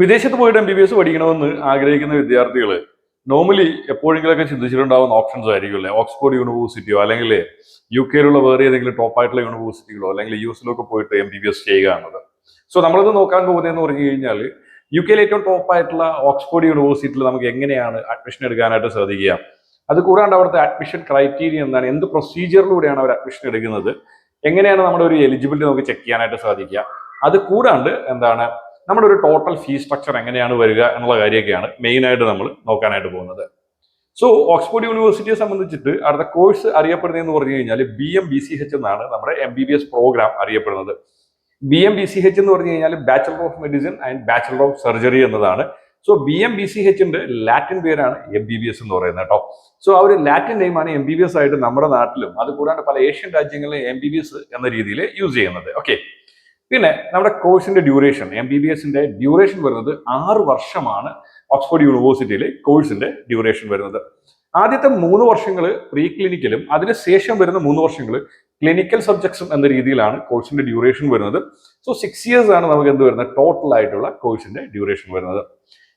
വിദേശത്ത് പോയിട്ട് M B B S പഠിക്കണമെന്ന് ആഗ്രഹിക്കുന്ന വിദ്യാർത്ഥികൾ നോർമലി എപ്പോഴെങ്കിലൊക്കെ ചിന്തിച്ചിട്ടുണ്ടാവുന്ന ഓപ്ഷൻസ് ആയിരിക്കും അല്ലേ? ഓക്സ്ഫോർഡ് യൂണിവേഴ്സിറ്റിയോ അല്ലെങ്കിൽ യു കെയിലുള്ള വേറെ ഏതെങ്കിലും ടോപ്പ് ആയിട്ടുള്ള യൂണിവേഴ്സിറ്റികളോ അല്ലെങ്കിൽ യു എസിലൊക്കെ പോയിട്ട് എം ബി ബി എസ് ചെയ്യുക എന്നത്. സോ നമ്മളിത് നോക്കാൻ പോകുന്നതെന്ന് പറഞ്ഞു കഴിഞ്ഞാൽ യു കെയിലെ ഏറ്റവും ടോപ്പ് ആയിട്ടുള്ള ഓക്സ്ഫോർഡ് യൂണിവേഴ്സിറ്റിയിൽ നമുക്ക് എങ്ങനെയാണ് അഡ്മിഷൻ എടുക്കാനായിട്ട് സാധിക്കുക അത് കൂടാണ്ട് അവിടുത്തെ അഡ്മിഷൻ ക്രൈറ്റീരിയ എന്താണ്? എന്ത് പ്രൊസീജിയറിലൂടെയാണ് അവർ അഡ്മിഷൻ എടുക്കുന്നത്? എങ്ങനെയാണ് നമ്മുടെ ഒരു എലിജിബിലിറ്റി നമുക്ക് ചെക്ക് ചെയ്യാനായിട്ട് സാധിക്കുക? അത് കൂടാണ്ട് എന്താണ് നമ്മുടെ ഒരു ടോട്ടൽ ഫീ സ്ട്രക്ചർ എങ്ങനെയാണ് വരിക എന്നുള്ള കാര്യമൊക്കെയാണ് മെയിൻ ആയിട്ട് നമ്മൾ നോക്കാനായിട്ട് പോകുന്നത്. സോ ഓക്സ്ഫോർഡ് യൂണിവേഴ്സിറ്റിയെ സംബന്ധിച്ചിട്ട് അടുത്ത കോഴ്സ് അറിയപ്പെടുന്നതെന്ന് പറഞ്ഞു കഴിഞ്ഞാൽ B M B C H എന്നാണ് നമ്മുടെ M B B S programme അറിയപ്പെടുന്നത്. B M B C H എന്ന് പറഞ്ഞു കഴിഞ്ഞാൽ bachelor of medicine and bachelor of surgery എന്നതാണ്. So B M B C എച്ചിന്റെ Latin പേരാണ് എം ബി ബി എസ് എന്ന് പറയുന്നത് കേട്ടോ സോ ആ ഒരു ലാറ്റിൻ നെയിമാണ് എം ബി ബി എസ് ആയിട്ട് നമ്മുടെ നാട്ടിലും അത് കൂടാണ്ട് പല ഏഷ്യൻ രാജ്യങ്ങളിലും എം ബി ബി എസ് എന്ന രീതിയിൽ യൂസ് ചെയ്യുന്നത്. ഓക്കെ പിന്നെ നമ്മുടെ കോഴ്സിന്റെ ഡ്യൂറേഷൻ എം ബി ബി എസിന്റെ ഡ്യൂറേഷൻ വരുന്നത് ആറ് വർഷമാണ് ഓക്സ്ഫോർഡ് യൂണിവേഴ്സിറ്റിയിലെ കോഴ്സിന്റെ ഡ്യൂറേഷൻ വരുന്നത്. ആദ്യത്തെ മൂന്ന് വർഷങ്ങൾ പ്രീ ക്ലിനിക്കലും അതിനുശേഷം വരുന്ന മൂന്ന് വർഷങ്ങൾ ക്ലിനിക്കൽ സബ്ജക്ട്സും എന്ന രീതിയിലാണ് കോഴ്സിന്റെ ഡ്യൂറേഷൻ വരുന്നത്. സോ സിക്സ് ഇയേഴ്സ് ആണ് നമുക്ക് എന്ത് വരുന്നത്? ടോട്ടൽ ആയിട്ടുള്ള കോഴ്സിന്റെ ഡ്യൂറേഷൻ വരുന്നത്.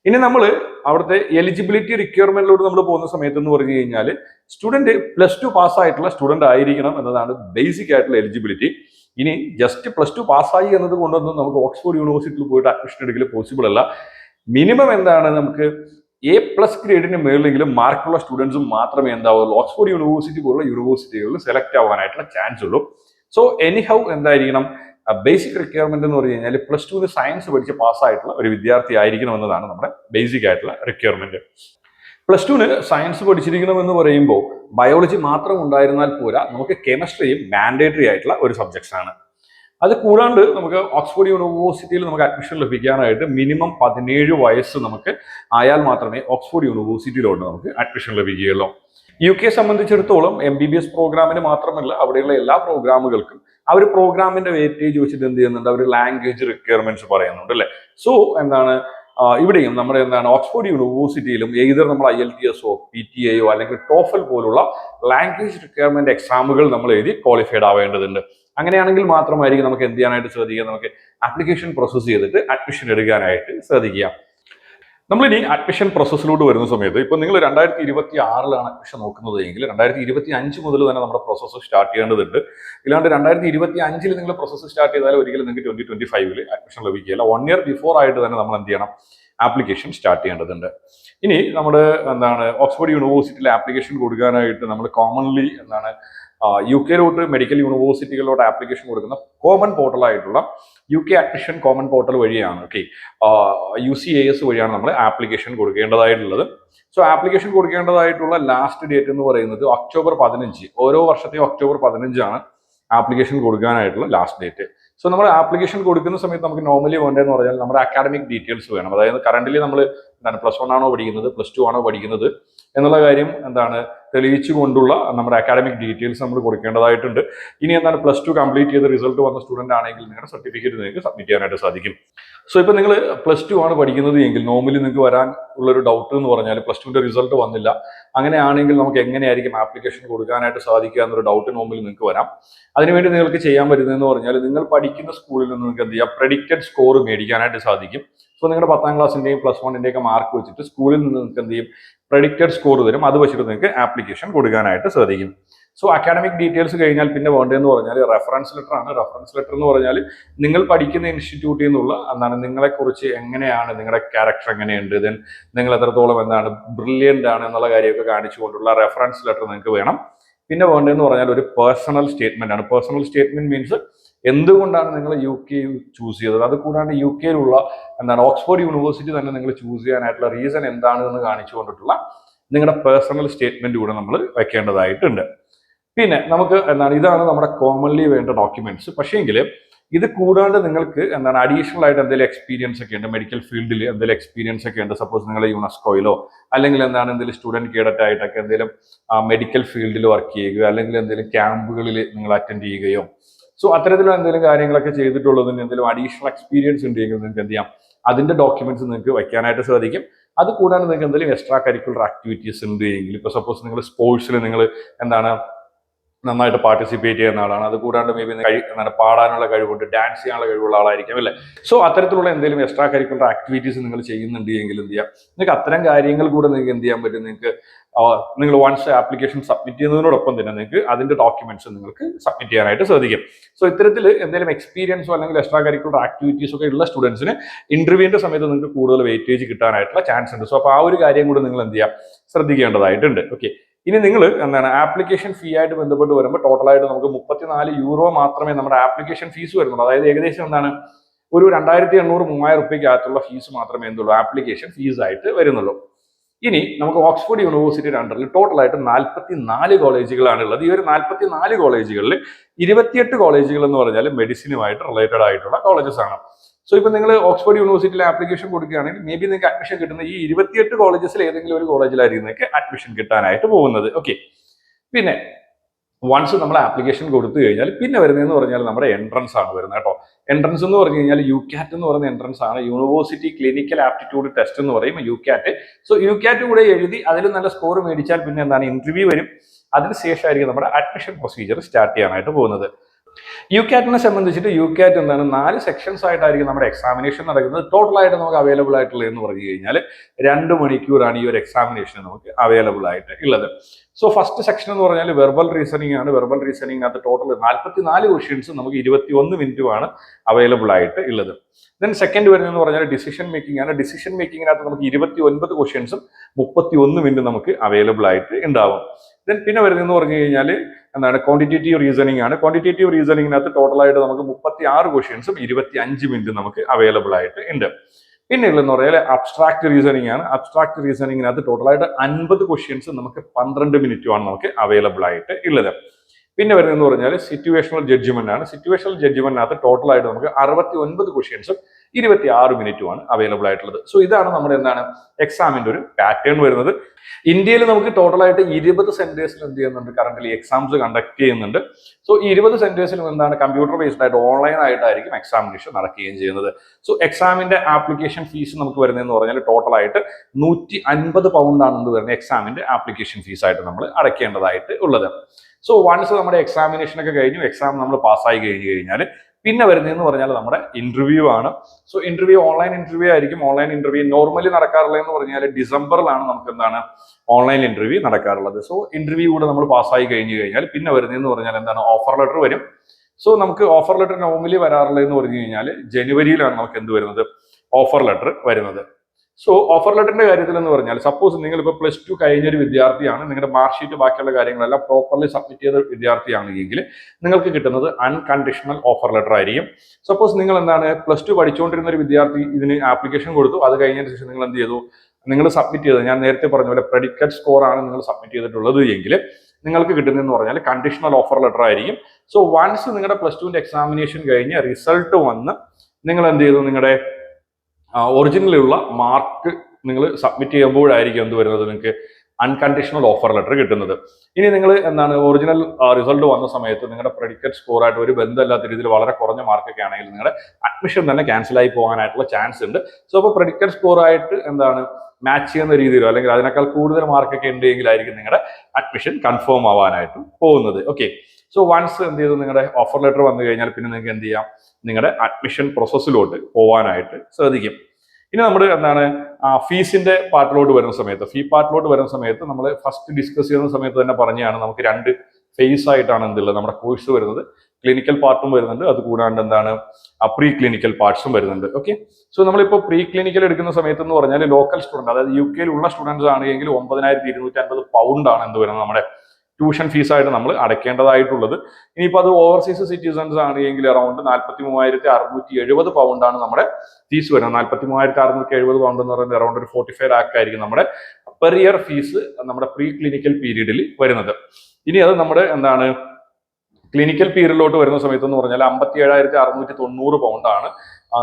ഇനി നമ്മൾ അവിടുത്തെ എലിജിബിലിറ്റി റിക്വയർമെന്റിലൂടെ നമ്മൾ പോകുന്ന സമയത്ത് എന്ന് പറഞ്ഞു കഴിഞ്ഞാൽ സ്റ്റുഡന്റ് പ്ലസ് ടു പാസ്സായിട്ടുള്ള സ്റ്റുഡന്റ് ആയിരിക്കണം എന്നതാണ് ബേസിക് ആയിട്ടുള്ള എലിജിബിലിറ്റി ഇനി ജസ്റ്റ് പ്ലസ് ടു പാസ്സായി എന്നത് കൊണ്ടൊന്നും നമുക്ക് ഓക്സ്ഫോർഡ് യൂണിവേഴ്സിറ്റിയിൽ പോയിട്ട് അഡ്മിഷൻ എടുക്കൽ പോസിബിൾ അല്ല. മിനിമം എന്താണ് നമുക്ക് എ പ്ലസ് ഗ്രേഡിന് മേളിലെങ്കിലും മാർക്കുള്ള സ്റ്റുഡൻസും മാത്രമേ എന്താവുള്ളൂ. ഓക്സ്ഫോർഡ് യൂണിവേഴ്സിറ്റി പോലുള്ള യൂണിവേഴ്സിറ്റികളിൽ സെലക്ട് ആവാനായിട്ടുള്ള ചാൻസ് ഉള്ളൂ. സോ എനിഹൗ എന്തായിരിക്കണം? ബേസിക് റിക്വയർമെന്റ് എന്ന് പറഞ്ഞു കഴിഞ്ഞാൽ പ്ലസ് ടുവിന് സയൻസ് പഠിച്ച് പാസ്സായിട്ടുള്ള ഒരു വിദ്യാർത്ഥി ആയിരിക്കണം എന്നതാണ് നമ്മുടെ ബേസിക് ആയിട്ടുള്ള റിക്വയർമെന്റ് പ്ലസ് ടുവിന് സയൻസ് പഠിച്ചിരിക്കണമെന്ന് പറയുമ്പോൾ ബയോളജി മാത്രം ഉണ്ടായിരുന്നാൽ പോരാ നമുക്ക് കെമിസ്ട്രിയും മാൻഡേറ്ററി ആയിട്ടുള്ള ഒരു സബ്ജക്ട്സ് ആണ്. അത് കൂടാണ്ട് നമുക്ക് ഓക്സ്ഫോർഡ് യൂണിവേഴ്സിറ്റിയിൽ നമുക്ക് അഡ്മിഷൻ ലഭിക്കാനായിട്ട് മിനിമം പതിനേഴ് വയസ്സ് നമുക്ക് ആയാൽ മാത്രമേ ഓക്സ്ഫോർഡ് യൂണിവേഴ്സിറ്റിയിലോട്ട് നമുക്ക് അഡ്മിഷൻ ലഭിക്കുകയുള്ളൂ. യു കെ സംബന്ധിച്ചിടത്തോളം എം ബി ബി എസ് പ്രോഗ്രാമിന് മാത്രമല്ല അവിടെയുള്ള എല്ലാ പ്രോഗ്രാമുകൾക്കും ആ ഒരു പ്രോഗ്രാമിന്റെ വെയിറ്റേജ് വെച്ചിട്ട് എന്ത് ചെയ്യുന്നുണ്ട്? അവർ ലാംഗ്വേജ് റിക്വയർമെന്റ്സ് പറയുന്നുണ്ട് അല്ലേ? സോ എന്താണ് ഇവിടെയും നമ്മുടെ എന്താണ് ഓക്സ്ഫോർഡ് യൂണിവേഴ്സിറ്റിയിലും ഏതർ നമ്മൾ ഐ എൽ ടി എസോ പി ടി എയോ അല്ലെങ്കിൽ ടോഫൽ പോലുള്ള ലാംഗ്വേജ് റിക്വയർമെന്റ് എക്സാമുകൾ നമ്മൾ എഴുതി ക്വാളിഫൈഡ് ആവേണ്ടതുണ്ട്. അങ്ങനെയാണെങ്കിൽ മാത്രമായിരിക്കും നമുക്ക് എന്ത് ചെയ്യാനായിട്ട് ശ്രദ്ധിക്കുക? നമുക്ക് ആപ്ലിക്കേഷൻ പ്രോസസ്സ് ചെയ്തിട്ട് അഡ്മിഷൻ എടുക്കാനായിട്ട് സാധിക്കുക നമ്മളിനി അഡ്മിഷൻ പ്രോസസ്സിലോട്ട് വരുന്ന സമയത്ത് ഇപ്പൊ നിങ്ങൾ രണ്ടായിരത്തി ഇരുപത്തി ആറിലാണ് അഡ്മിഷൻ നോക്കുന്നത് എങ്കിൽ രണ്ടായിരത്തി ഇരുപത്തി അഞ്ച് മുതൽ തന്നെ നമ്മുടെ പ്രോസസ്സ് സ്റ്റാർട്ട് ചെയ്യേണ്ടതുണ്ട്. ഇല്ലാണ്ട് രണ്ടായിരത്തി ഇരുപത്തി അഞ്ചിൽ നിങ്ങൾ പ്രോസസ്സ് സ്റ്റാർട്ട് ചെയ്താൽ ഒരിക്കലും നിങ്ങൾക്ക് ട്വന്റി ട്വന്റി ഫൈവിൽ അഡ്മിഷൻ ലഭിക്കുകയില്ല. വൺ ഇയർ ബിഫോർ ആയിട്ട് തന്നെ നമ്മൾ എന്ത് ചെയ്യണം? ആപ്ലിക്കേഷൻ സ്റ്റാർട്ട് ചെയ്യേണ്ടതുണ്ട്. ഇനി നമ്മുടെ എന്താണ് ഓക്സ്ഫോർഡ് യൂണിവേഴ്സിറ്റിയിൽ ആപ്ലിക്കേഷൻ കൊടുക്കാനായിട്ട് നമ്മൾ കോമൺലി എന്താണ് യു കെയിലോട്ട് മെഡിക്കൽ യൂണിവേഴ്സിറ്റികളിലോട്ട് ആപ്ലിക്കേഷൻ കൊടുക്കുന്ന common പോർട്ടലായിട്ടുള്ള U K admission common portal വഴിയാണ് okay U C A S വഴിയാണ് നമ്മൾ ആപ്ലിക്കേഷൻ കൊടുക്കേണ്ടതായിട്ടുള്ളത്. സോ ആപ്ലിക്കേഷൻ കൊടുക്കേണ്ടതായിട്ടുള്ള ലാസ്റ്റ് ഡേറ്റ് എന്ന് പറയുന്നത് ഒക്ടോബർ പതിനഞ്ച്. ഓരോ വർഷത്തെയും ഒക്ടോബർ പതിനഞ്ചാണ് ആപ്ലിക്കേഷൻ കൊടുക്കാനായിട്ടുള്ള ലാസ്റ്റ് ഡേറ്റ് സോ നമ്മൾ ആപ്ലിക്കേഷൻ കൊടുക്കുന്ന സമയത്ത് നമുക്ക് നോർമലി വേണ്ടതെന്ന് പറഞ്ഞാൽ നമ്മുടെ അക്കാഡമിക് ഡീറ്റെയിൽസ് വേണം. അതായത് കറണ്ട്ലി നമ്മൾ എന്താണ് പ്ലസ് വൺ ആണോ പഠിക്കുന്നത് പ്ലസ് ടു ആണോ പഠിക്കുന്നത് എന്നുള്ള കാര്യം എന്താണ് തെളിയിച്ചു കൊണ്ടുള്ള നമ്മുടെ അക്കാഡമിക് ഡീറ്റെയിൽസ് നമ്മൾ കൊടുക്കേണ്ടതായിട്ടുണ്ട്. ഇനി എന്താണ് പ്ലസ് ടു കംപ്ലീറ്റ് ചെയ്ത റിസൾട്ട് വന്ന സ്റ്റുഡന്റ് ആണെങ്കിൽ നിങ്ങളുടെ സർട്ടിഫിക്കറ്റ് നിങ്ങൾക്ക് സബ്മിറ്റ് ചെയ്യാനായിട്ട് സാധിക്കും. സോ ഇപ്പം നിങ്ങൾ പ്ലസ് ടു ആണ് പഠിക്കുന്നത് എങ്കിൽ നോർമലി നിങ്ങൾക്ക് വരാൻ ഉള്ളൊരു ഡൗട്ട് എന്ന് പറഞ്ഞാൽ പ്ലസ് ടുവിന്റെ റിസൾട്ട് വന്നില്ല. അങ്ങനെയാണെങ്കിൽ നമുക്ക് എങ്ങനെയായിരിക്കും ആപ്ലിക്കേഷൻ കൊടുക്കാനായിട്ട് സാധിക്കുക എന്നൊരു ഡൗട്ട് നോർമലി നിങ്ങൾക്ക് വരാം. അതിനുവേണ്ടി നിങ്ങൾക്ക് ചെയ്യാൻ പറ്റുന്നതെന്ന് പറഞ്ഞാൽ നിങ്ങൾ പഠിക്കുന്ന സ്കൂളിൽ നിന്ന് നിങ്ങൾക്ക് എന്ത് ചെയ്യാം? പ്രഡിക്റ്റഡ് സ്കോർ മേടിക്കാനായിട്ട് സാധിക്കും. സോ നിങ്ങളുടെ പത്താം ക്ലാസ്സിന്റെയും പ്ലസ് വണ്ണിന്റെയും ഒക്കെ മാർക്ക് വെച്ചിട്ട് സ്കൂളിൽ നിന്ന് നിങ്ങൾക്ക് എന്ത് ചെയ്യും? പ്രഡിക്റ്റഡ് സ്കോർ തരും. അത് വെച്ചിട്ട് നിങ്ങൾക്ക് ആപ്ലിക്കേഷൻ കൊടുക്കാനായിട്ട് ശ്രദ്ധിക്കും. സോ അക്കാഡമിക് ഡീറ്റെയിൽസ് കഴിഞ്ഞാൽ പിന്നെ വേണ്ടതെന്ന് പറഞ്ഞാൽ റെഫറൻസ് ലെറ്റർ ആണ്. റെഫറൻസ് ലെറ്റർ എന്ന് പറഞ്ഞാൽ നിങ്ങൾ പഠിക്കുന്ന ഇൻസ്റ്റിറ്റ്യൂട്ടിൽ നിന്നുള്ള എന്താണ് നിങ്ങളെക്കുറിച്ച് എങ്ങനെയാണ് നിങ്ങളുടെ ക്യാരക്ടർ എങ്ങനെയുണ്ട് ദെൻ നിങ്ങൾ എത്രത്തോളം എന്താണ് ബ്രില്യന്റ് ആണ് എന്നുള്ള കാര്യമൊക്കെ കാണിച്ചുകൊണ്ടുള്ള റെഫറൻസ് ലെറ്റർ നിങ്ങൾക്ക് വേണം. പിന്നെ വേണ്ടതെന്ന് പറഞ്ഞാൽ ഒരു പേഴ്സണൽ സ്റ്റേറ്റ്മെന്റ് ആണ്. പേഴ്സണൽ സ്റ്റേറ്റ്മെന്റ് മീൻസ് എന്തുകൊണ്ടാണ് നിങ്ങൾ യു കെ ചൂസ് ചെയ്തത്? അത് കൂടാണ്ട് യു കെയിലുള്ള എന്താണ് ഓക്സ്ഫോർഡ് യൂണിവേഴ്സിറ്റി തന്നെ നിങ്ങൾ ചൂസ് ചെയ്യാനായിട്ടുള്ള റീസൺ എന്താണ് എന്ന് കാണിച്ചുകൊണ്ടിട്ടുള്ള നിങ്ങളുടെ പേഴ്സണൽ സ്റ്റേറ്റ്മെന്റ് കൂടെ നമ്മൾ വെക്കേണ്ടതായിട്ടുണ്ട്. പിന്നെ നമുക്ക് എന്താണ് ഇതാണ് നമ്മുടെ കോമൺലി വേണ്ട ഡോക്യുമെന്റ്സ് പക്ഷേങ്കിൽ ഇത് കൂടാണ്ട് നിങ്ങൾക്ക് എന്താണ് അഡീഷണൽ ആയിട്ട് എന്തെങ്കിലും എക്സ്പീരിയൻസ് ഒക്കെ ഉണ്ട്. മെഡിക്കൽ ഫീൽഡിൽ എന്തെങ്കിലും എക്സ്പീരിയൻസ് ഒക്കെ ഉണ്ട്. സപ്പോസ് നിങ്ങൾ യുനെസ്കോയിലോ അല്ലെങ്കിൽ എന്താണ് എന്തെങ്കിലും സ്റ്റുഡന്റ് കേഡറ്റ് ആയിട്ടൊക്കെ എന്തെങ്കിലും മെഡിക്കൽ ഫീൽഡിൽ വർക്ക് ചെയ്യുകയോ അല്ലെങ്കിൽ എന്തെങ്കിലും ക്യാമ്പുകളിൽ നിങ്ങൾ അറ്റൻഡ് ചെയ്യുകയോ സോ അത്തരത്തിലുള്ള എന്തെങ്കിലും കാര്യങ്ങളൊക്കെ ചെയ്തിട്ടുള്ളതിന് എന്തെങ്കിലും അഡീഷണൽ എക്സ്പീരിയൻസ് ഉണ്ടെങ്കിൽ നിങ്ങൾക്ക് എന്ത് ചെയ്യാം? അതിന്റെ ഡോക്യുമെന്റ്സ് നിങ്ങൾക്ക് വയ്ക്കാനായിട്ട് സാധിക്കും. അത് കൂടാതെ നിങ്ങൾക്ക് എന്തെങ്കിലും എക്സ്ട്രാ കരിക്കുലർ ആക്ടിവിറ്റീസ് ഉണ്ട് എങ്കിൽ ഇപ്പോൾ സപ്പോസ് നിങ്ങൾ സ്പോർട്സിൽ നിങ്ങൾ എന്താണ് നന്നായിട്ട് പാർട്ടിസിപ്പേറ്റ് ചെയ്യുന്ന ആളാണ്. അത് കൂടാണ്ട് മേ ബി എന്താണ് പാടാനുള്ള കഴിവുണ്ട് ഡാൻസ് ചെയ്യാനുള്ള കഴിവുള്ള ആളായിരിക്കും അല്ലേ? സോ അത്തരത്തിലുള്ള എന്തെങ്കിലും എക്സ്ട്രാ കരിക്കുലർ ആക്ടിവിറ്റീസ് നിങ്ങൾ ചെയ്യുന്നുണ്ട് എങ്കിൽ എന്ത് ചെയ്യാം? നിങ്ങൾക്ക് അത്തരം കാര്യങ്ങൾ കൂടെ നിങ്ങൾക്ക് എന്ത് ചെയ്യാൻ പറ്റും? നിങ്ങൾക്ക് നിങ്ങൾ വൺസ് ആപ്ലിക്കേഷൻ സബ്മിറ്റ് ചെയ്യുന്നതിനോടൊപ്പം തന്നെ നിങ്ങൾക്ക് അതിന്റെ ഡോക്യുമെന്റ്സ് നിങ്ങൾക്ക് സബ്മിറ്റ് ചെയ്യാനായിട്ട് സാധിക്കും. സോ ഇത്തരത്തിൽ എന്തെങ്കിലും എക്സ്പീരിയൻസോ അല്ലെങ്കിൽ എക്സ്ട്രാ കരിക്കുലർ ആക്ടിവിറ്റീസ് ഒക്കെ ഉള്ള സ്റ്റുഡൻസിന് ഇന്റർവ്യൂവിന്റെ സമയത്ത് നിങ്ങൾക്ക് കൂടുതൽ വെയിറ്റേജ് കിട്ടാനായിട്ടുള്ള ചാൻസ് ഉണ്ട്. സോ അപ്പോൾ ആ ഒരു കാര്യം കൂടെ നിങ്ങൾ എന്ത് ചെയ്യുക ശ്രദ്ധിക്കേണ്ടതായിട്ടുണ്ട്. ഓക്കെ ഇനി നിങ്ങൾ എന്താണ് ആപ്ലിക്കേഷൻ ഫീ ആയിട്ട് ബന്ധപ്പെട്ട് വരുമ്പോൾ ടോട്ടലായിട്ട് നമുക്ക് മുപ്പത്തിനാല് യൂറോ മാത്രമേ നമ്മുടെ ആപ്ലിക്കേഷൻ ഫീസ് വരുന്നുള്ളൂ. അതായത് ഏകദേശം എന്താണ് ഒരു രണ്ടായിരത്തി എണ്ണൂറ് മൂവായിരം റുപ്യക്കകത്തുള്ള ഫീസ് മാത്രമേ എന്തുള്ളൂ ആപ്ലിക്കേഷൻ ഫീസ് ആയിട്ട് വരുന്നുള്ളൂ. ഇനി നമുക്ക് ഓക്സ്ഫോർഡ് യൂണിവേഴ്സിറ്റി അണ്ടറിൽ ടോട്ടലായിട്ട് നാൽപ്പത്തി നാല് കോളേജുകളാണ് ഉള്ളത്. ഈ ഒരു നാൽപ്പത്തി നാല് കോളേജുകളിൽ ഇരുപത്തിയെട്ട് കോളേജുകൾ എന്ന് പറഞ്ഞാൽ മെഡിസിനുമായിട്ട് റിലേറ്റഡ് ആയിട്ടുള്ള കോളേജസ് ആണ്. സോ ഇപ്പൊ നിങ്ങൾ ഓക്സ്ഫോർഡ് യൂണിവേഴ്സിറ്റിയിൽ ആപ്ലിക്കേഷൻ കൊടുക്കുകയാണെങ്കിൽ മേ ബി നിങ്ങൾക്ക് അഡ്മിഷൻ കിട്ടുന്ന ഈ ഇരുപത്തിയെട്ട് കോളേജസിൽ ഏതെങ്കിലും ഒരു കോളേജിലായിരിക്കും നിങ്ങൾക്ക് അഡ്മിഷൻ കിട്ടാനായിട്ട് പോകുന്നത്. ഓക്കെ പിന്നെ വൺസ് നമ്മൾ ആപ്ലിക്കേഷൻ കൊടുത്തു കഴിഞ്ഞാൽ പിന്നെ വരുന്നതെന്ന് പറഞ്ഞാൽ നമ്മുടെ എൻട്രൻസ് ആണ് വരുന്നത് കേട്ടോ. എൻട്രൻസ് എന്ന് പറഞ്ഞു കഴിഞ്ഞാൽ യു ക്യാറ്റ് എന്ന് പറയുന്ന എൻട്രൻസ് ആണ്. യൂണിവേഴ്സിറ്റി ക്ലിനിക്കൽ ആപ്റ്റിറ്റ്യൂഡ് ടെസ്റ്റ് എന്ന് പറയും U CAT so U CAT കൂടെ എഴുതി അതിൽ നല്ല സ്കോർ മേടിച്ചാൽ പിന്നെ എന്താണ്? ഇന്റർവ്യൂ വരും. അതിനുശേഷമായിരിക്കും നമ്മുടെ അഡ്മിഷൻ പ്രൊസീജിയർ സ്റ്റാർട്ട് ചെയ്യാനായിട്ട് പോകുന്നത്. യു ക്യാറ്റിനെ സംബന്ധിച്ചിട്ട് യു ക്യാറ്റ് എന്താണ്? നാല് സെക്ഷൻസ് ആയിട്ടായിരിക്കും നമ്മുടെ എക്സാമിനേഷൻ നടക്കുന്നത്. ടോട്ടൽ ആയിട്ട് നമുക്ക് അവൈലബിൾ ആയിട്ടുള്ള എന്ന് പറഞ്ഞു കഴിഞ്ഞാൽ രണ്ട് മണിക്കൂറാണ് ഈ ഒരു എക്സാമിനേഷൻ നമുക്ക് അവൈലബിൾ ആയിട്ട് ഉള്ളത് സോ ഫസ്റ്റ് സെക്ഷൻ എന്ന് പറഞ്ഞാൽ വെർബൽ റീസണിംഗ് ആണ്. വെർബൽ റീസണിംഗിനകത്ത് ടോട്ടൽ നാൽപ്പത്തി നാല് ക്വസ്റ്റ്യൻസ് നമുക്ക് ഇരുപത്തി ഒന്ന് മിനിറ്റുമാണ് അവൈലബിൾ ആയിട്ട് ഉള്ളത് ദെൻ സെക്കൻഡ് വരുന്നതെന്ന് പറഞ്ഞാൽ ഡിസിഷൻ മേക്കിംഗ് ആണ്. ഡിസിഷൻ മേക്കിങ്ങിനകത്ത് നമുക്ക് ഇരുപത്തി ഒൻപത് ക്വസ്റ്റ്യൻസും മുപ്പത്തി ഒന്ന് മിനിറ്റ് നമുക്ക് അവൈലബിൾ ആയിട്ട് ഉണ്ടാവും. ദെൻ പിന്നെ വരുന്നതെന്ന് പറഞ്ഞു കഴിഞ്ഞാൽ എന്താണ് ക്വാണ്ടിറ്റേറ്റീവ് റീസണിംഗ് ആണ്. ക്വാണ്ടിറ്റേറ്റീവ് റീസണിങ്ങിനകത്ത് ടോട്ടലായിട്ട് നമുക്ക് മുപ്പത്തി ആറ് ക്വസ്റ്റ്യൻസും ഇരുപത്തി അഞ്ച് മിനിറ്റ് നമുക്ക് അവൈലബിൾ ആയിട്ട് ഉണ്ട്. പിന്നെ ഉള്ളതെന്ന് പറഞ്ഞാൽ അബ്സ്ട്രാക്ട് റീസണിംഗ് ആണ്. അബ്സ്ട്രാക്ട് റീസണിങ്ങിനകത്ത് ടോട്ടലായിട്ട് അൻപത് ക്വസ്റ്റ്യൻസ് നമുക്ക് പന്ത്രണ്ട് മിനിറ്റുമാണ് നമുക്ക് അവൈലബിൾ ആയിട്ട് ഉള്ളത്. പിന്നെ വരുന്നതെന്ന് പറഞ്ഞാൽ സിറ്റുവേഷണൽ ജഡ്ജ്മെന്റ് ആണ്. സിറ്റുവേഷണൽ ജഡ്ജ്മെന്റിനകത്ത് ടോട്ടലായിട്ട് നമുക്ക് അറുപത്തി ഒൻപത് ക്വസ്റ്റ്യൻസും ഇരുപത്തി ആറ് മിനിറ്റുമാണ് അവൈലബിൾ ആയിട്ടുള്ളത്. സോ ഇതാണ് നമ്മുടെ എന്താണ് എക്സാമിന്റെ ഒരു പാറ്റേൺ വരുന്നത്. ഇന്ത്യയിൽ നമുക്ക് ടോട്ടൽ ടോട്ടലായിട്ട് ഇരുപത് സെന്റേഴ്സിൽ എന്ത് ചെയ്യുന്നുണ്ട്? കറന്റ് എക്സാംസ് കണ്ടക്ട് ചെയ്യുന്നുണ്ട്. സോ ഈ ഇരുപത് സെന്റേഴ്സിലും എന്താണ് കമ്പ്യൂട്ടർ ബേസ്ഡ് ആയിട്ട് ഓൺലൈൻ ആയിട്ടായിരിക്കും എക്സാമിനേഷൻ നടക്കുകയും ചെയ്യുന്നത്. സോ എക്സാമിന്റെ ആപ്ലിക്കേഷൻ ഫീസ് നമുക്ക് വരുന്നതെന്ന് പറഞ്ഞാൽ ടോട്ടൽ ആയിട്ട് നൂറ്റി അൻപത് പൗണ്ടാണ് എന്ത് വരുന്നത് എക്സാമിന്റെ ആപ്ലിക്കേഷൻ ഫീസ് ആയിട്ട് നമ്മൾ അടയ്ക്കേണ്ടതായിട്ട് ഉള്ളത്. സോ വൺസ് നമ്മുടെ എക്സാമിനേഷൻ ഒക്കെ കഴിഞ്ഞു എക്സാം നമ്മൾ പാസ്സായി കഴിഞ്ഞു കഴിഞ്ഞാൽ പിന്നെ വരുന്നതെന്ന് പറഞ്ഞാൽ നമ്മുടെ ഇന്റർവ്യൂ ആണ്. സോ ഇന്റർവ്യൂ ഓൺലൈൻ ഇന്റർവ്യൂ ആയിരിക്കും. ഓൺലൈൻ ഇന്റർവ്യൂ നോർമലി നടക്കാറുള്ളത് എന്ന് പറഞ്ഞാൽ ഡിസംബറിലാണ് നമുക്ക് എന്താണ് ഓൺലൈൻ ഇന്റർവ്യൂ നടക്കാറുള്ളത്. സോ ഇന്റർവ്യൂ കൂടെ നമ്മൾ പാസ്സായി കഴിഞ്ഞു കഴിഞ്ഞാൽ പിന്നെ വരുന്നതെന്ന് പറഞ്ഞാൽ എന്താണ് ഓഫർ ലെറ്റർ വരും. സോ നമുക്ക് ഓഫർ ലെറ്റർ നോർമലി വരാറുള്ളത് എന്ന് പറഞ്ഞു കഴിഞ്ഞാൽ ജനുവരിയിലാണ് നമുക്ക് എന്ത് വരുന്നത്? ഓഫർ ലെറ്റർ വരുന്നത്. സോ ഓഫർ ലെറ്ററിന്റെ കാര്യത്തിൽ എന്ന് പറഞ്ഞാൽ സപ്പോസ് നിങ്ങൾ ഇപ്പോൾ പ്ലസ് ടു കഴിഞ്ഞ ഒരു വിദ്യാർത്ഥിയാണ് നിങ്ങളുടെ മാർക്ക് ഷീറ്റ് ബാക്കിയുള്ള കാര്യങ്ങളെല്ലാം പ്രോപ്പർലി സബ്മിറ്റ് ചെയ്ത വിദ്യാർത്ഥിയാണെങ്കിൽ നിങ്ങൾക്ക് കിട്ടുന്നത് അൺകണ്ടീഷണൽ ഓഫർ ലെറ്റർ ആയിരിക്കും. സപ്പോസ് നിങ്ങൾ എന്താണ് പ്ലസ് ടു പഠിച്ചുകൊണ്ടിരുന്ന ഒരു വിദ്യാർത്ഥി ഇതിന് ആപ്ലിക്കേഷൻ കൊടുത്തു അത് കഴിഞ്ഞതിന് ശേഷം നിങ്ങൾ എന്ത് ചെയ്തു? നിങ്ങൾ സബ്മിറ്റ് ചെയ്തത് ഞാൻ നേരത്തെ പറഞ്ഞ പോലെ പ്രെഡിക്കറ്റ് സ്കോർ ആണ് നിങ്ങൾ സബ്മിറ്റ് ചെയ്തിട്ടുള്ളത് എങ്കിൽ നിങ്ങൾക്ക് കിട്ടുന്നതെന്ന് പറഞ്ഞാൽ കണ്ടീഷണൽ ഓഫർ ലെറ്റർ ആയിരിക്കും. സോ വൺസ് നിങ്ങളുടെ പ്ലസ് ടുവിന്റെ എക്സാമിനേഷൻ കഴിഞ്ഞ് റിസൾട്ട് വന്ന് നിങ്ങൾ എന്ത് ചെയ്തു? നിങ്ങളുടെ ഒറിജിനലുള്ള മാർക്ക് നിങ്ങൾ സബ്മിറ്റ് ചെയ്യുമ്പോഴായിരിക്കും എന്ത് വരുന്നത് നിങ്ങൾക്ക് അൺകണ്ടീഷണൽ ഓഫർ ലെറ്റർ കിട്ടുന്നത്. ഇനി നിങ്ങൾ എന്താണ് ഒറിജിനൽ റിസൾട്ട് വന്ന സമയത്ത് നിങ്ങളുടെ പ്രെഡിക്കറ്റ് സ്കോറായിട്ട് ഒരു ബന്ധമില്ലാത്ത രീതിയിൽ വളരെ കുറഞ്ഞ മാർക്കൊക്കെ ആണെങ്കിൽ നിങ്ങളുടെ അഡ്മിഷൻ തന്നെ ക്യാൻസൽ ആയി പോകാനായിട്ടുള്ള ചാൻസ് ഉണ്ട്. സോ അപ്പോൾ പ്രെഡിക്കറ്റ് സ്കോറായിട്ട് എന്താണ് മാച്ച് ചെയ്യുന്ന രീതിയിലോ അല്ലെങ്കിൽ അതിനേക്കാൾ കൂടുതൽ മാർക്കൊക്കെ ഉണ്ടെങ്കിലായിരിക്കും നിങ്ങളുടെ അഡ്മിഷൻ കൺഫേം ആവാനായിട്ടും പോകുന്നത്. ഓക്കെ സോ വൺസ് എന്ത് ചെയ്തു? നിങ്ങളുടെ ഓഫർ ലെറ്റർ വന്നു കഴിഞ്ഞാൽ പിന്നെ നിങ്ങൾക്ക് എന്ത് ചെയ്യാം? നിങ്ങളുടെ അഡ്മിഷൻ പ്രോസസ്സിലോട്ട് പോകാനായിട്ട് ശ്രദ്ധിക്കും. ഇനി നമ്മൾ എന്താണ്? ഫീസിന്റെ പാർട്ടിലോട്ട് വരുന്ന സമയത്ത് ഫീ പാർട്ടിലോട്ട് വരുന്ന സമയത്ത് നമ്മൾ ഫസ്റ്റ് ഡിസ്കസ് ചെയ്യുന്ന സമയത്ത് തന്നെ പറഞ്ഞാണ് നമുക്ക് രണ്ട് ഫേസ് ആയിട്ടാണ് എന്തുള്ളത് നമ്മുടെ കോഴ്സ് വരുന്നത്. ക്ലിനിക്കൽ പാർട്ടും വരുന്നുണ്ട്. അത് കൂടാണ്ട് എന്താണ്? പ്രീ ക്ലിനിക്കൽ പാർട്സും വരുന്നുണ്ട്. ഓക്കെ സോ നമ്മളിപ്പോൾ പ്രീ ക്ലിനിക്കൽ എടുക്കുന്ന സമയത്ത് എന്ന് പറഞ്ഞാൽ ലോക്കൽ സ്റ്റുഡന്റ് അതായത് യു കെയിലുള്ള സ്റ്റുഡൻസ് ആണെങ്കിൽ ഒമ്പതിനായിരത്തി ഇരുന്നൂറ്റി അൻപത് പൗണ്ട് ആണ് എന്ത് വരുന്നത് നമ്മുടെ ട്യൂഷൻ ഫീസായിട്ട് നമ്മൾ അടയ്ക്കേണ്ടതായിട്ടുള്ളത്. ഇനിയിപ്പോൾ അത് ഓവർസീസ് സിറ്റിസൺസ് ആണെങ്കിൽ അറൗണ്ട് നാൽപ്പത്തി മൂവായിരത്തി അറുന്നൂറ്റി എഴുപത് പൗണ്ടാണ് നമ്മുടെ ഫീസ് വരുന്നത്. നാൽപ്പത്തി മൂവായിരത്തി അറുന്നൂറ്റി എഴുപത് പൗണ്ട് എന്ന് പറയുന്നത് അറൗണ്ട് ഒരു ഫോർട്ടി ഫൈവ് ലാക്ക് ആയിരിക്കും നമ്മുടെ പെർ ഇയർ ഫീസ് നമ്മുടെ പ്രീ ക്ലിനിക്കൽ പീരീഡിൽ വരുന്നത്. ഇനി അത് നമ്മുടെ എന്താണ് ക്ലിനിക്കൽ പീരീഡിലോട്ട് വരുന്ന സമയത്ത് എന്ന് പറഞ്ഞാൽ അമ്പത്തി ഏഴായിരത്തി അറുന്നൂറ്റി തൊണ്ണൂറ് പൗണ്ടാണ്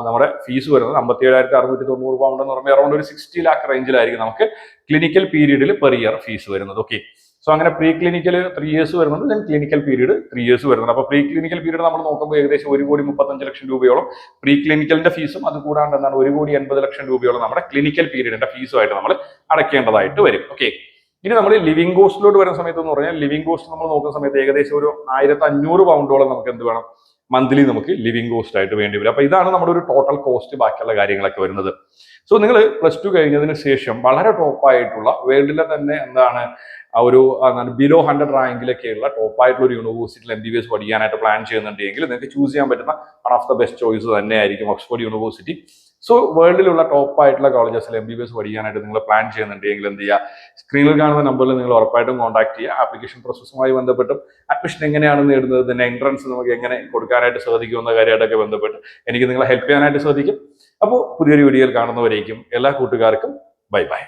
നമ്മുടെ ഫീസ് വരുന്നത്. അമ്പത്തി ഏഴായിരത്തി അറുന്നൂറ്റി തൊണ്ണൂറ് പൗണ്ട് എന്ന് പറയുമ്പോൾ അറൗണ്ട് ഒരു സിക്സ്റ്റി ലാക്ക് റേഞ്ചിലായിരിക്കും നമുക്ക് ക്ലിനിക്കൽ പീരീഡിൽ പെർ ഇയർ ഫീസ് വരുന്നത്. ഓക്കെ സോ അങ്ങനെ പ്രീ ക്ലിനിക്കൽ ത്രീ ഇയേഴ്സ് വരുന്നുണ്ട് then clinical period three years വരുന്നുണ്ട്. അപ്പോൾ പ്രീ ക്ലിനിക്കൽ പീരീഡ് നമ്മൾ നോക്കുമ്പോൾ ഏകദേശം ഒരു കോടി മുപ്പത്തഞ്ച് ലക്ഷം രൂപയോളം പ്രീ ക്ലിനിക്കലിന്റെ ഫീസും അത് കൂടാണ്ട് എന്താണ് ഒരു കോടി എൺപത് ലക്ഷം രൂപയോളം നമ്മുടെ ക്ലിനിക്കൽ പീരീഡിന്റെ ഫീസുമായിട്ട് നമ്മൾ അടയ്ക്കേണ്ടതായിട്ട് വരും. ഓക്കെ ഇനി നമ്മൾ ലിവിംഗ് കോസ്റ്റിലോട്ട് വരുന്ന സമയത്ത് എന്ന് പറഞ്ഞാൽ ലിവിംഗ് കോസ്റ്റ് നമ്മൾ നോക്കുന്ന സമയത്ത് ഏകദേശം ഒരു ആയിരത്തി അഞ്ഞൂറ് പൗണ്ടോളം നമുക്ക് എന്ത് വേണം? മന്ത്ലി നമുക്ക് ലിവിംഗ് കോസ്റ്റ് ആയിട്ട് വേണ്ടി വരും. അപ്പൊ ഇതാണ് നമ്മുടെ ഒരു ടോട്ടൽ കോസ്റ്റ് ബാക്കിയുള്ള കാര്യങ്ങളൊക്കെ വരുന്നത്. സോ നിങ്ങൾ പ്ലസ് ടു കഴിഞ്ഞതിന് ശേഷം വളരെ ടോപ്പായിട്ടുള്ള വേൾഡിലെ തന്നെ എന്താണ് ആ ഒരു ബിലോ ഹൺഡ്രഡ് റാങ്കിലൊക്കെയുള്ള ടോപ്പായിട്ടുള്ള ഒരു യൂണിവേഴ്സിറ്റിയിൽ എം ബി ബി എസ് പഠിക്കാനായിട്ട് പ്ലാൻ ചെയ്യുന്നുണ്ടെങ്കിൽ നിങ്ങൾക്ക് ചൂസ് ചെയ്യാൻ പറ്റുന്ന one of the best choice തന്നെയായിരിക്കും ഓക്സ്ഫോർഡ് യൂണിവേഴ്സിറ്റി സോ വേൾഡിലുള്ള ടോപ്പ് ആയിട്ടുള്ള കോളേജസിൽ എം ബി ബി എസ് പഠിക്കാനായിട്ട് നിങ്ങൾ പ്ലാൻ ചെയ്യുന്നുണ്ടെങ്കിൽ എന്ത് ചെയ്യുക? സ്ക്രീനിൽ കാണുന്ന നമ്പറിൽ നിങ്ങൾ ഉറപ്പായിട്ടും കോൺടാക്ട് ചെയ്യുക. ആപ്ലിക്കേഷൻ പ്രോസസ്സുമായി ബന്ധപ്പെട്ടും അഡ്മിഷൻ എങ്ങനെയാണ് നേടുന്നത് തന്നെ എൻട്രൻസ് നമുക്ക് എങ്ങനെ കൊടുക്കാനായിട്ട് സാധിക്കുമെന്ന കാര്യമായിട്ടൊക്കെ ബന്ധപ്പെട്ട് എനിക്ക് നിങ്ങളെ ഹെൽപ്പ് ചെയ്യാനായിട്ട് സാധിക്കും. അപ്പോൾ പുതിയൊരു വീഡിയോയിൽ കാണുന്നവരേക്കും എല്ലാ കൂട്ടുകാർക്കും ബൈ ബൈ